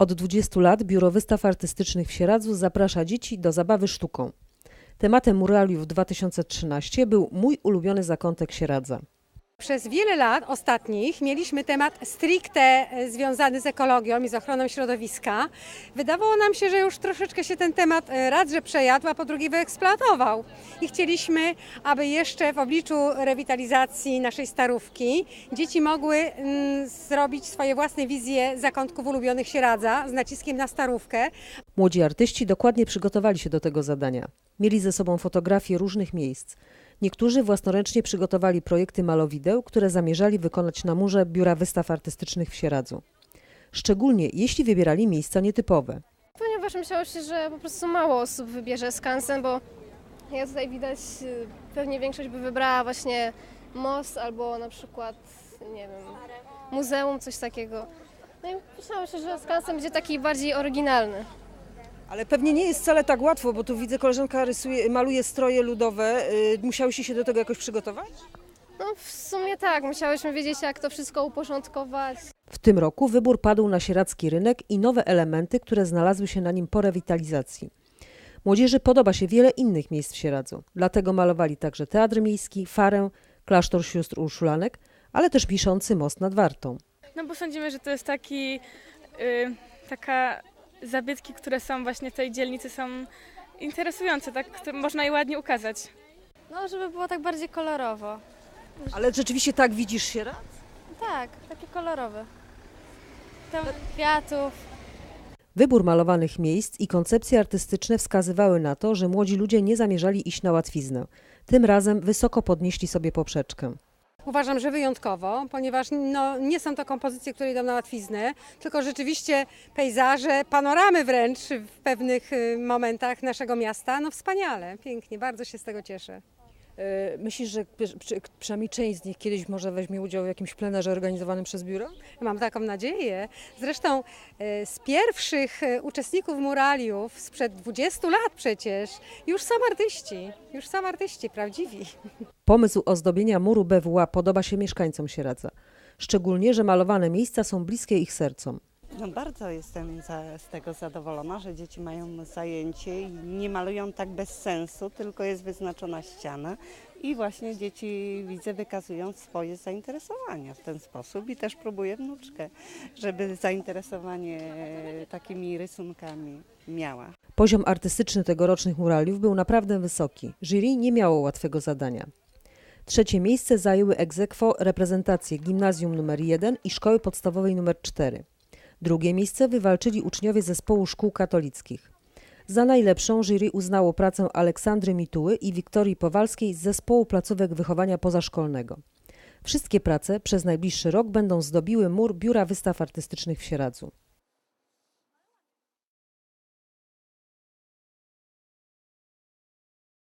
Od 20 lat Biuro Wystaw Artystycznych w Sieradzu zaprasza dzieci do zabawy sztuką. Tematem muraliów 2013 był mój ulubiony zakątek Sieradza. Przez wiele lat ostatnich mieliśmy temat stricte e, związany z ekologią i z ochroną środowiska. Wydawało nam się, że już troszeczkę się ten temat e, raz, że przejadł, a po drugie wyeksploatował. I chcieliśmy, aby jeszcze w obliczu rewitalizacji naszej starówki dzieci mogły mm, zrobić swoje własne wizje zakątków ulubionych Sieradza z naciskiem na starówkę, Młodzi artyści dokładnie przygotowali się do tego zadania. Mieli ze sobą fotografie różnych miejsc. Niektórzy własnoręcznie przygotowali projekty malowideł, które zamierzali wykonać na murze Biura Wystaw Artystycznych w Sieradzu. Szczególnie jeśli wybierali miejsca nietypowe. Ponieważ myślało się, że po prostu mało osób wybierze skansen, bo jak tutaj widać, y, pewnie większość by wybrała właśnie most albo na przykład, nie wiem, muzeum, coś takiego. No i myślało się, że skansen będzie taki bardziej oryginalny. Ale pewnie nie jest wcale tak łatwo, bo tu widzę koleżanka rysuje, maluje stroje ludowe. Yy, Musiałyście się do tego jakoś przygotować? No w sumie tak, musiałyśmy wiedzieć jak to wszystko uporządkować. W tym roku wybór padł na sieradzki rynek i nowe elementy, które znalazły się na nim po rewitalizacji. Młodzieży podoba się wiele innych miejsc w Sieradzu, dlatego malowali także Teatr Miejski, Farę, klasztor sióstr Urszulanek, ale też wiszący most nad Wartą. No bo sądzimy, że to jest taki, y, taka zabytki, które są właśnie w tej dzielnicy są interesujące, tak, które można je ładnie ukazać. No, żeby było tak bardziej kolorowo. Ale rzeczywiście tak widzisz Sieradz? Tak, takie kolorowe. Tam kwiatów. Wybór malowanych miejsc i koncepcje artystyczne wskazywały na to, że młodzi ludzie nie zamierzali iść na łatwiznę. Tym razem wysoko podnieśli sobie poprzeczkę. Uważam, że wyjątkowo, ponieważ no, nie są to kompozycje, które idą na łatwiznę, tylko rzeczywiście pejzaże, panoramy wręcz w pewnych y, momentach naszego miasta. No wspaniale, pięknie, bardzo się z tego cieszę. Yy, Myślisz, że przy- przy- przynajmniej część z nich kiedyś może weźmie udział w jakimś plenerze organizowanym przez biuro? Mam taką nadzieję. Zresztą y, z pierwszych y, uczestników muraliów sprzed 20 lat przecież już są artyści, już są artyści prawdziwi. Pomysł ozdobienia muru BWA podoba się mieszkańcom Sieradza. Szczególnie, że malowane miejsca są bliskie ich sercom. No bardzo jestem za, z tego zadowolona, że dzieci mają zajęcie i nie malują tak bez sensu, tylko jest wyznaczona ściana i właśnie dzieci widzę wykazują swoje zainteresowania w ten sposób i też próbuję wnuczkę, żeby zainteresowanie takimi rysunkami miała. Poziom artystyczny tegorocznych muraliów był naprawdę wysoki. Jury nie miało łatwego zadania. Trzecie miejsce zajęły aequo reprezentacje Gimnazjum nr 1 i Szkoły Podstawowej nr 4. Drugie miejsce wywalczyli uczniowie zespołu szkół katolickich. Za najlepszą jury uznało pracę Aleksandry Mituły i Wiktorii Powalskiej z zespołu placówek wychowania pozaszkolnego. Wszystkie prace przez najbliższy rok będą zdobiły mur Biura Wystaw Artystycznych w Sieradzu.